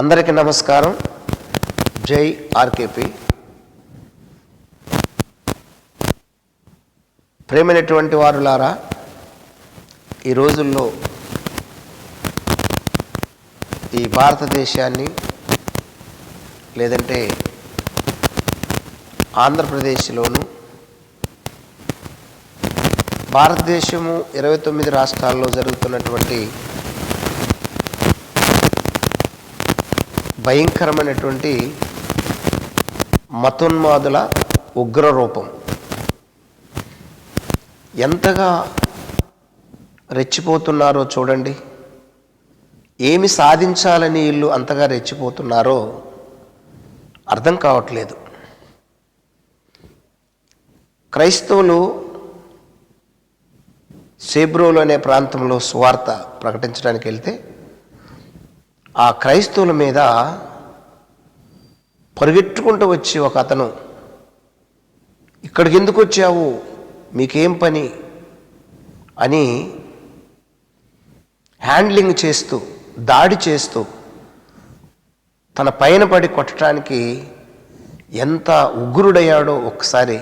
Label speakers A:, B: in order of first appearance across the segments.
A: అందరికీ నమస్కారం. జై ఆర్కేపి. ప్రేమైనటువంటి వారులారా ఈ రోజుల్లో ఈ భారతదేశాన్ని లేదంటే ఆంధ్రప్రదేశ్లోను భారతదేశము ఇరవై తొమ్మిది రాష్ట్రాల్లో జరుగుతున్నటువంటి భయంకరమైనటువంటి మతోన్మాదుల ఉగ్ర రూపం ఎంతగా రెచ్చిపోతున్నారో చూడండి. ఏమి సాధించాలని వీళ్ళు అంతగా రెచ్చిపోతున్నారో అర్థం కావట్లేదు. క్రైస్తవులు సేబ్రోలు అనే ప్రాంతంలో సువార్త ప్రకటించడానికి వెళ్తే ఆ క్రైస్తవుల మీద పరిగెట్టుకుంటూ వచ్చి ఒక అతను ఇక్కడికి ఎందుకు వచ్చావు? మీకేం పని? అని హ్యాండ్లింగ్ చేస్తూ దాడి చేస్తూ తన పైన పడి కొట్టడానికి ఎంత ఉగ్రుడయ్యాడో ఒకసారి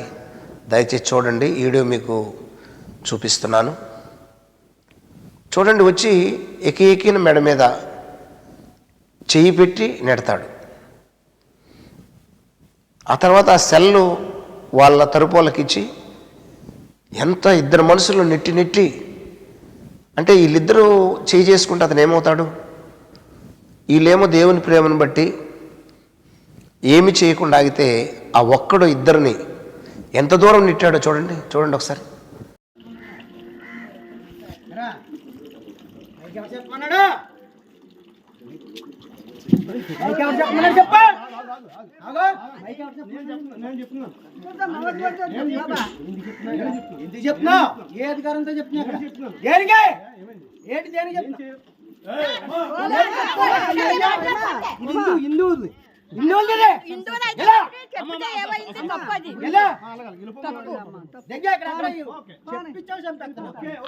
A: దయచేసి చూడండి. వీడియో మీకు చూపిస్తున్నాను. చూడండి వచ్చి ఎకి మెడ మీద చేయి పెట్టి నెడతాడు. ఆ తర్వాత ఆ సెల్లు వాళ్ళ తరపు వాళ్ళకి ఇచ్చి ఎంత ఇద్దరు మనుషులు నెట్టి నెట్టి అంటే వీళ్ళిద్దరూ చేయి చేసుకుంటే అతను ఏమవుతాడు? వీళ్ళేమో దేవుని ప్రేమను బట్టి ఏమి చేయకుండా ఆగితే ఆ ఒక్కడు ఇద్దరిని ఎంత దూరం నెట్టాడో చూడండి చూడండి ఒకసారి.
B: ఎందుకు ఏ అధికారంతో చెప్తున్నా దేనికి ఏంటి దేనికి చెప్తున్నా హిందువులు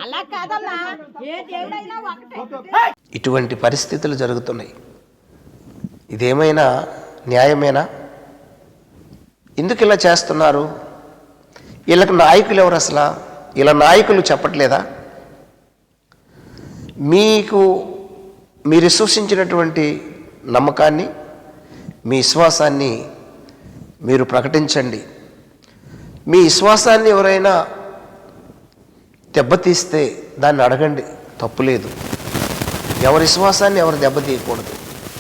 C: అలా కాదమ్మా
A: ఇటువంటి పరిస్థితులు జరుగుతున్నాయి. ఇదేమైనా న్యాయమేనా? ఎందుకు ఇలా చేస్తున్నారు? వీళ్ళకి నాయకులు ఎవరు అసలు? ఇలా నాయకులు చెప్పట్లేదా? మీకు మీరు విశ్వసించినటువంటి నమ్మకాన్ని మీ విశ్వాసాన్ని మీరు ప్రకటించండి. మీ విశ్వాసాన్ని ఎవరైనా దెబ్బతీస్తే దాన్ని అడగండి. తప్పులేదు ఎవరి విశ్వాసాన్ని ఎవరు దెబ్బతీయకూడదు.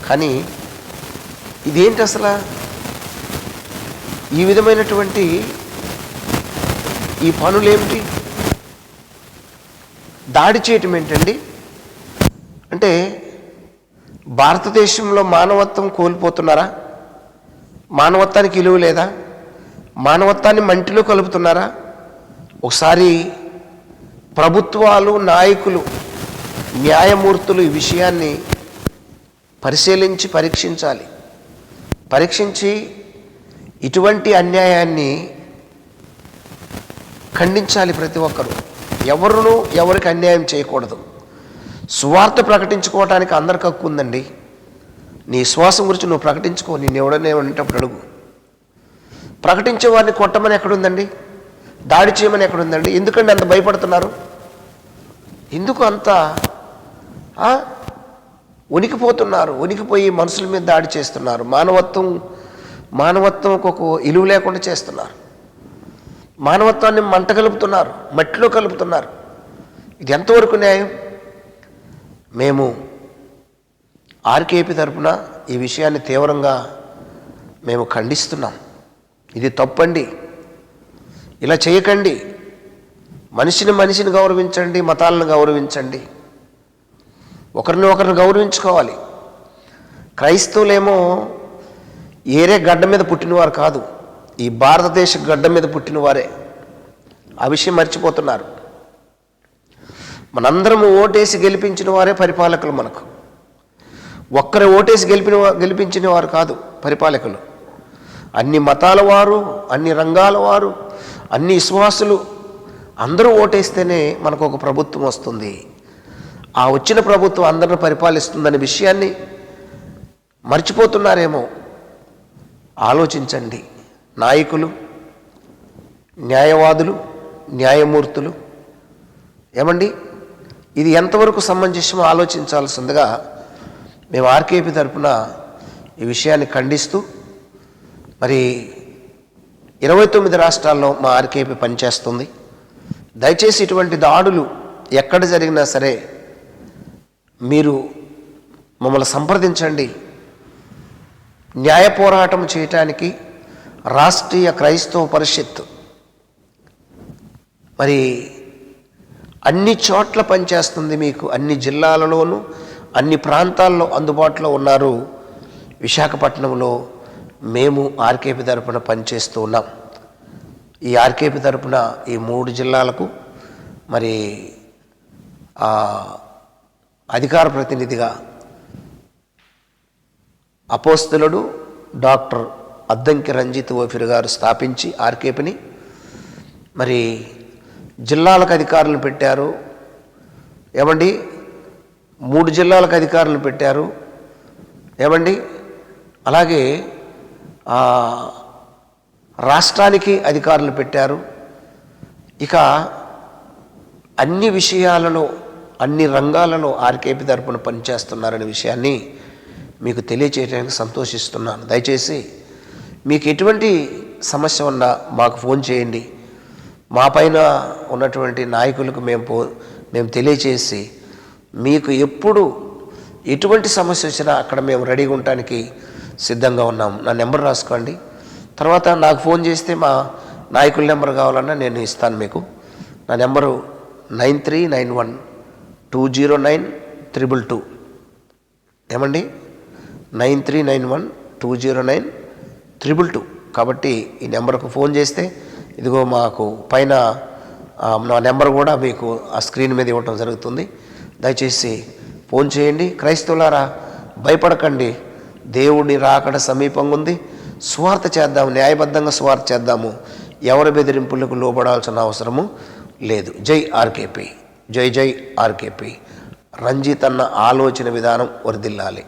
A: కానీ ఇదేంటి అసలు? ఈ విధమైనటువంటి ఈ పనులేమిటి? దాడి చేయటం ఏంటండి అంటే భారతదేశంలో మానవత్వం కోల్పోతున్నారా? మానవత్వానికి విలువ లేదా? మానవత్వాన్ని మంటిలో కలుపుతున్నారా? ఒకసారి ప్రభుత్వాలు నాయకులు న్యాయమూర్తులు ఈ విషయాన్ని పరిశీలించి పరీక్షించాలి. పరీక్షించి ఇటువంటి అన్యాయాన్ని ఖండించాలి ప్రతి ఒక్కరూ. ఎవరును ఎవరికి అన్యాయం చేయకూడదు. సువార్త ప్రకటించుకోవటానికి అందరికి హక్కు ఉందండి. నీ శ్వాసం గురించి నువ్వు ప్రకటించుకో నేను ఎవడనే ఉండేటప్పుడు అడుగు. ప్రకటించే వారిని కొట్టమని ఎక్కడుందండి? దాడి చేయమని ఎక్కడుందండి? ఎందుకండి అంత భయపడుతున్నారు? ఎందుకు అంత ఉనికిపోతున్నారు ఉనికిపోయి మనుషుల మీద దాడి చేస్తున్నారు. మానవత్వం మానవత్వంకు ఒక ఇలువ లేకుండా చేస్తున్నారు. మానవత్వాన్ని మంట కలుపుతున్నారు మట్టిలో కలుపుతున్నారు. ఇది ఎంతవరకు న్యాయం? మేము ఆర్కేపీ తరపున ఈ విషయాన్ని తీవ్రంగా మేము ఖండిస్తున్నాం. ఇది తప్పండి. ఇలా చేయకండి. మనిషిని మనిషిని గౌరవించండి మతాలను గౌరవించండి. ఒకరిని ఒకరిని గౌరవించుకోవాలి. క్రైస్తవులేమో ఏరే గడ్డ మీద పుట్టినవారు కాదు ఈ భారతదేశ గడ్డ మీద పుట్టినవారే. ఆ విషయం మర్చిపోతున్నారు. మనందరము ఓటేసి గెలిపించిన వారే పరిపాలకులు మనకు. ఒక్కరి ఓటేసి గెలిపిన గెలిపించిన వారు కాదు పరిపాలకులు. అన్ని మతాల వారు అన్ని రంగాల వారు అన్ని విశ్వాసులు అందరూ ఓటేస్తేనే మనకు ఒక ప్రభుత్వం వస్తుంది. ఆ వచ్చిన ప్రభుత్వం అందరిని పరిపాలిస్తుందనే విషయాన్ని మర్చిపోతున్నారేమో. ఆలోచించండి. నాయకులు న్యాయవాదులు న్యాయమూర్తులు. ఏమండి? ఇది ఎంతవరకు సమంజసమో ఆలోచించాల్సిందిగా మేము ఆర్కేపీ తరఫున ఈ విషయాన్ని ఖండిస్తూ మరి ఇరవై తొమ్మిది రాష్ట్రాల్లో మా ఆర్కేపీ పనిచేస్తుంది. దయచేసి ఇటువంటి దాడులు ఎక్కడ జరిగినా సరే మీరు మమ్మల్ని సంప్రదించండి. న్యాయ పోరాటం చేయటానికి రాష్ట్రీయ క్రైస్తవ పరిషత్ మరి అన్ని చోట్ల పనిచేస్తుంది మీకు. అన్ని జిల్లాలలోనూ అన్ని ప్రాంతాల్లో అందుబాటులో ఉన్నారు. విశాఖపట్నంలో మేము ఆర్కేపీ తరపున పనిచేస్తూ ఉన్నాం. ఈ ఆర్కేపీ తరపున ఈ మూడు జిల్లాలకు మరి అధికార ప్రతినిధిగా అపోస్తులుడు డాక్టర్ అద్దంకి రంజిత్ ఓఫిర్ గారు స్థాపించి ఆర్కేపీని. మరి జిల్లాలకు అధికారులు పెట్టారు. ఏమండి? మూడు జిల్లాలకు అధికారులు పెట్టారు. ఏమండి? అలాగే రాష్ట్రానికి అధికారులు పెట్టారు. ఇక అన్ని విషయాలలో అన్ని రంగాలలో ఆర్కేపీ తరపున పనిచేస్తున్నారనే విషయాన్ని మీకు తెలియచేయడానికి సంతోషిస్తున్నాను. దయచేసి మీకు ఎటువంటి సమస్య ఉన్నా మాకు ఫోన్ చేయండి. మా పైన ఉన్నటువంటి నాయకులకు మేము పో మేము తెలియచేసి మీకు ఎప్పుడు ఎటువంటి సమస్య వచ్చినా అక్కడ మేము రెడీగా ఉండటానికి సిద్ధంగా ఉన్నాం. నా నెంబర్ రాసుకోండి. తర్వాత నాకు ఫోన్ చేస్తే మా నాయకుల నెంబర్ కావాలన్నా నేను ఇస్తాను మీకు. నా number nine three nine one two zero nine triple two. ఏమండి? Nine three nine one two zero nine triple two. కాబట్టి ఈ నెంబర్కు ఫోన్ చేస్తే ఇదిగో మాకు పైన నా నెంబర్ కూడా మీకు ఆ స్క్రీన్ మీద ఇవ్వటం జరుగుతుంది. దయచేసి ఫోన్ చేయండి. క్రైస్తవులారా భయపడకండి. దేవుడి రాకడ సమీపంగా ఉంది. స్వార్థ చేద్దాము న్యాయబద్ధంగా స్వార్థ చేద్దాము. ఎవరి బెదిరింపులకు లోపడాల్సిన అవసరము లేదు. జై ఆర్కేపీ. జై జై ఆర్కేపీ. రంజిత్ అన్న ఆలోచన విధానం వర్దిల్లాలి.